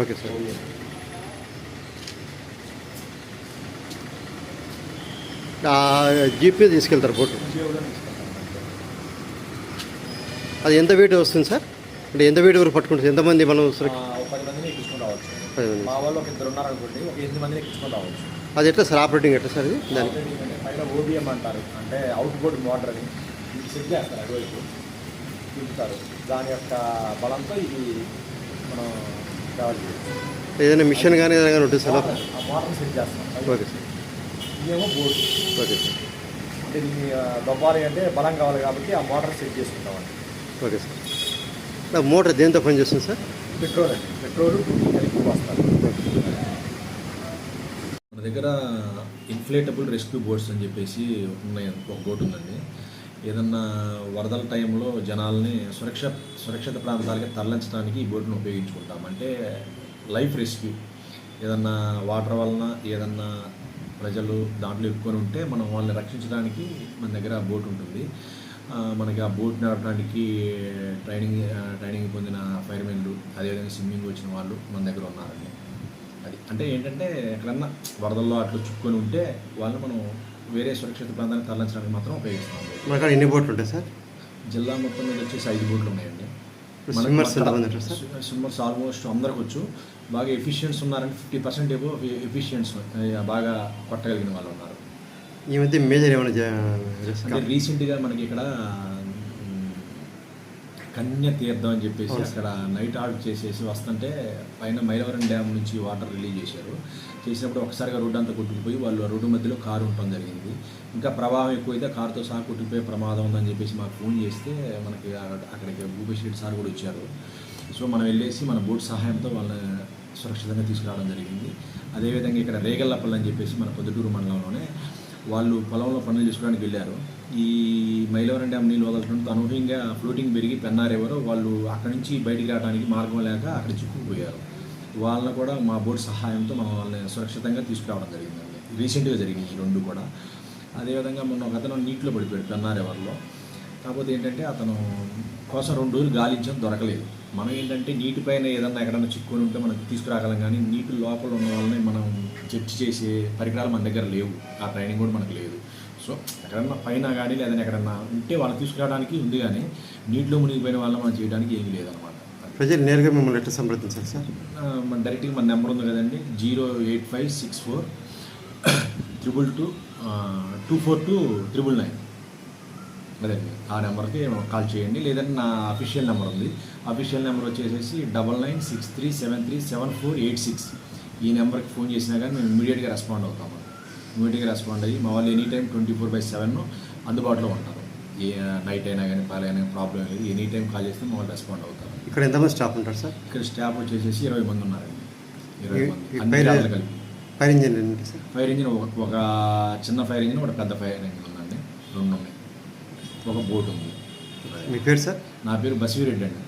Okay sir. GP తీసుకెళ్తారు boat. అంతే. అది ఎంత వెయిట్ వస్తుంది సార్? అంటే ఎంత వెయిట్ వరకు పట్టుకుంటుంది ఎంతమంది మనం అది ఎట్లా సార్? ఆపరేటింగ్ ఎట్లా సార్ ఇది? దానికి ఓబిఎం అంటారు. అంటే అవుట్ బోర్డ్ మోటార్ అని సెట్ చేస్తారు తిప్పుతారు దాని యొక్క బలంతో ఇది మనం ట్రావెల్ చేయొచ్చు. ఏదైనా మిషన్ కానీ ఏదైనా ఉంటుంది సార్. మోటార్ సెట్ చేస్తాం. Okay sir. ఇదేమో బోర్డు. Okay sir. అంటే దీన్ని దొబ్బాలి అంటే బలం కావాలి కాబట్టి ఆ మోటార్ సెట్ చేసుకుంటామండి ఓకే సార్. నా మోటార్ దేంతో పనిచేస్తుంది సార్? పెట్రోల్ అండి. పెట్రోల్ కలిపి వస్తారు మన దగ్గర ఇన్ఫ్లేటబుల్ రెస్క్యూ బోట్స్ అని చెప్పేసి ఉన్నాయి ఒక బోట్ ఉందండి. ఏదన్నా వరదల టైంలో జనాల్ని సురక్ష సురక్షిత ప్రాంతాలకి తరలించడానికి ఈ బోట్ను ఉపయోగించుకుంటాం. అంటే లైఫ్ రెస్క్యూ. ఏదన్నా వాటర్ వలన ఏదన్నా ప్రజలు దాంట్లో ఎక్కువని ఉంటే మనం వాళ్ళని రక్షించడానికి మన దగ్గర బోట్ ఉంటుంది. మనకి ఆ బోట్ నడపడానికి ట్రైనింగ్ ట్రైనింగ్ పొందిన ఫైర్మెన్లు అదేవిధంగా స్విమ్మింగ్ వచ్చిన వాళ్ళు మన దగ్గర ఉన్నారండి. అది అంటే ఏంటంటే ఎక్కడన్నా వరదల్లో అట్లా చిక్కుకొని ఉంటే వాళ్ళని మనం వేరే సురక్షిత ప్రాంతానికి తరలించడానికి మాత్రం ఉపయోగిస్తాం. ఎన్ని బోట్లు ఉంటాయి సార్? జిల్లా మొత్తం మీద వచ్చేసి ఐదు బోట్లు ఉన్నాయండి. స్విమ్మర్స్ ఆల్మోస్ట్ అందరికి వచ్చు బాగా ఎఫిషియన్స్ ఉన్నారంటే ఫిఫ్టీ పర్సెంట్ ఏవో ఎఫిషియన్స్ బాగా కొట్టగలిగిన వాళ్ళు ఉన్నారు. ఈ మధ్య మేజర్ ఏమైనా? రీసెంట్గా మనకి ఇక్కడ కన్య తీర్థం అని చెప్పేసి. అక్కడ నైట్ ఆర్డర్ చేసేసి వస్తుంటే పైన మైలవరం డ్యామ్ నుంచి వాటర్ రిలీజ్ చేశారు. చేసినప్పుడు ఒకసారిగా రోడ్డు అంతా కొట్టుకుపోయి వాళ్ళు రోడ్డు మధ్యలో కారు ఉండటం జరిగింది. ఇంకా ప్రవాహం ఎక్కువైతే కారుతో సహా కొట్టుకుపోయే ప్రమాదం ఉందని చెప్పేసి మాకు ఫోన్ చేస్తే మనకి అక్కడ- అక్కడికి భూపేష్ రెడ్డి సార్ కూడా వచ్చారు. సో మనం వెళ్ళేసి మన బోట్ సహాయంతో వాళ్ళని సురక్షితంగా తీసుకురావడం జరిగింది. అదేవిధంగా ఇక్కడ రేగల్లపల్లి అని చెప్పేసి మన పొద్దుటూరు మండలంలోనే వాళ్ళు పొలంలో పనులు చేసుకోవడానికి వెళ్ళారు. ఈ మైలవరం డ్యామ్ నీళ్ళు వదలడంతో అనూహ్యంగా ఫ్లోటింగ్ పెరిగి పెన్నారెవరో వాళ్ళు అక్కడి నుంచి బయటికి రావడానికి మార్గం లేక అక్కడ చిక్కుకుపోయారు వాళ్ళని కూడా మా బోర్డు సహాయంతో మనం వాళ్ళని సురక్షితంగా తీసుకురావడం జరిగిందండి. రీసెంట్గా జరిగింది ఈ రెండు కూడా. అదేవిధంగా మొన్న ఒక అతను నీటిలో పడిపోయాడు పెన్నారెవర్లో కాకపోతే ఏంటంటే అతను కోసం రెండు రోజులు గాలించడం దొరకలేదు. మనం ఏంటంటే నీటిపైన ఏదన్నా ఎక్కడన్నా చిక్కుకొని ఉంటే మనం తీసుకురాగలం కానీ నీటి లోపల ఉన్న వాళ్ళని మనం జడ్జి చేసే పరికరాలు మన దగ్గర లేవు. ఆ ట్రైనింగ్ కూడా మనకు లేదు. సో ఎక్కడన్నా పైన కానీ లేదంటే ఎక్కడన్నా ఉంటే వాళ్ళని తీసుకురావడానికి ఉంది కానీ నీటిలో మునిగిపోయిన వాళ్ళని మనం చేయడానికి ఏమీ లేదనమాట ప్రజలు నేరుగా మిమ్మల్ని ఎట్లా సంప్రదించాలి సార్? మన డైరెక్ట్గా మన నెంబర్ ఉంది కదండి. Zero eight five six four triple two two four two triple nine. అదండి ఆ నెంబర్కి కాల్ చేయండి. లేదంటే నా అఫీషియల్ నెంబర్ ఉంది. అఫీషియల్ నెంబర్ వచ్చేసేసి double nine six three seven three seven four eight six. ఈ నెంబర్కి ఫోన్ చేసినా కానీ మేము ఇమీడియట్గా రెస్పాండ్ అవుతాము ఇమీడియట్గా రెస్పాండ్ అయ్యి మా వాళ్ళు any time twenty four by seven అందుబాటులో ఉంటారు. ఏ నైట్ అయినా కానీ పాలైనా ప్రాబ్లం లేదు. ఎనీ టైం కాల్ చేస్తే మా వాళ్ళు రెస్పాండ్ అవుతారు. ఇక్కడ ఎంతమంది స్టాఫ్ ఉంటారు సార్? ఇక్కడ స్టాఫ్ వచ్చేసేసి ఇరవై మంది ఉన్నారండి. ఇరవై మంది. అన్ని కలిపి. ఫైర్ ఇంజిన్ ఫైర్ ఇంజిన్ ఒక ఒక చిన్న ఫైర్ ఇంజిన్ ఒక పెద్ద ఫైర్ ఇంజిన్ ఉందండి. రెండు ఉన్నాయి. ఒక బోట్ ఉంది. మీ పేరు సార్? నా పేరు బసివిరెడ్డి అండి.